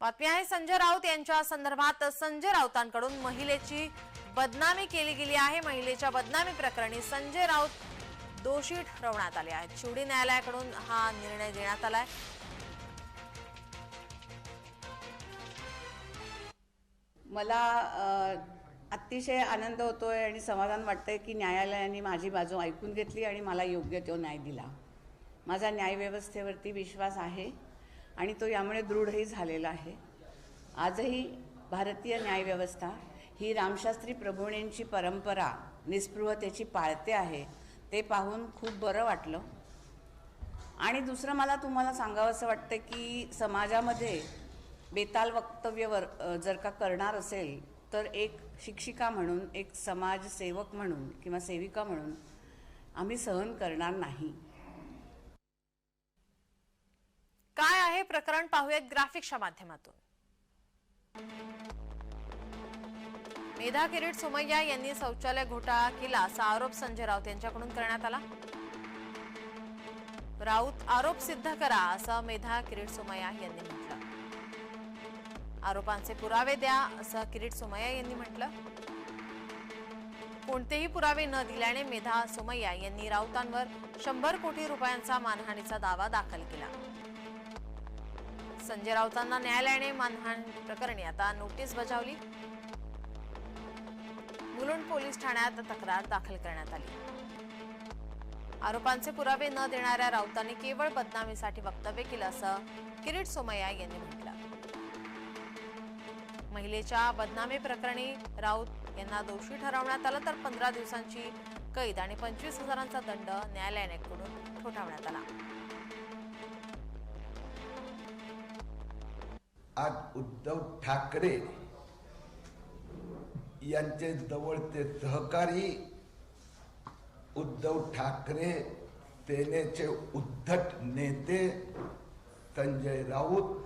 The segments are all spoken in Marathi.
बातमी आहे संजय राऊत यांच्या संदर्भात संजय राऊतांकडून महिलेची बदनामी केली गेली आहे. महिलेच्या बदनामी प्रकरणी संजय राऊत दोषी ठरवण्यात आले आहेत. शिवडी न्यायालयाकडून हा निर्णय देण्यात आलाय. मला अतिशय आनंद होतोय आणि समाधान वाटतंय की न्यायालयाने माझी बाजू ऐकून घेतली आणि मला योग्य तो न्याय दिला. माझा न्यायव्यवस्थेवरती विश्वास आहे. आणि तो यामुळे दृढही झालेला आहे. आजही भारतीय न्यायव्यवस्था ही रामशास्त्री प्रभुणेंची परंपरा निस्पृहतेची पाळते आहे ते पाहून खूप बरं वाटलं. आणि दुसरं मला तुम्हाला सांगावंसं वाटतं की समाजामध्ये बेताल वक्तव्यवर जर का करणार असेल तर एक शिक्षिका म्हणून एक समाजसेवक म्हणून किंवा सेविका म्हणून आम्ही सहन करणार नाही काय आहे प्रकरण पाहूयात ग्राफिक्सच्या माध्यमातून. मेधा किरीट सोमय्या यांनी शौचालय घोटाळा केला असा आरोप संजय राऊत यांच्याकडून करण्यात आला. राऊत आरोप सिद्ध करा असं मेधा किरीट सोमय्या यांनी म्हटलं. आरोपांचे पुरावे द्या असं किरीट सोमय्या यांनी म्हटलं. कोणतेही पुरावे न दिल्याने मेधा सोमय्या यांनी राऊतांवर शंभर कोटी रुपयांचा मानहानीचा दावा दाखल केला. संजय राऊतांना न्यायालयाने मानहाण प्रकरणी आता नोटीस बजावली. मुलुंड पोलीस ठाण्यात तक्रार दाखल करण्यात आली. आरोपांचे पुरावे न देणाऱ्या राऊतांनी केवळ बदनामीसाठी वक्तव्य केलं असं किरीट सोमय्या यांनी म्हटलं. महिलेच्या बदनामी प्रकरणी राऊत यांना दोषी ठरवण्यात आलं तर पंधरा दिवसांची कैद आणि पंचवीस हजारांचा दंड न्यायालयाने ठोठावण्यात आला. आज उद्धव ठाकरे यांचे जवळचे सहकारी उद्धव ठाकरे सेनेचे उद्धट नेते संजय राऊत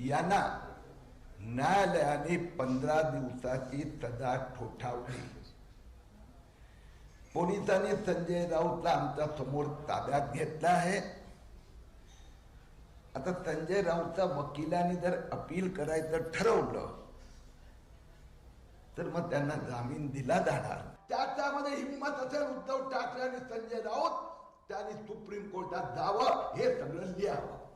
यांना न्यायालयाने पंधरा दिवसाची सजा ठोठावली. पोलिसांनी संजय राऊतला आमच्यासमोर ताब्यात घेतला आहे. आता संजय राऊतचा वकिलाने जर अपील करायचं ठरवलं तर मग त्यांना जामीन दिला जाणार. त्याच्यामध्ये हिंमत असेल उद्धव ठाकरे आणि संजय राऊत त्यांनी सुप्रीम कोर्टात जावं हे सगळं लिहावं.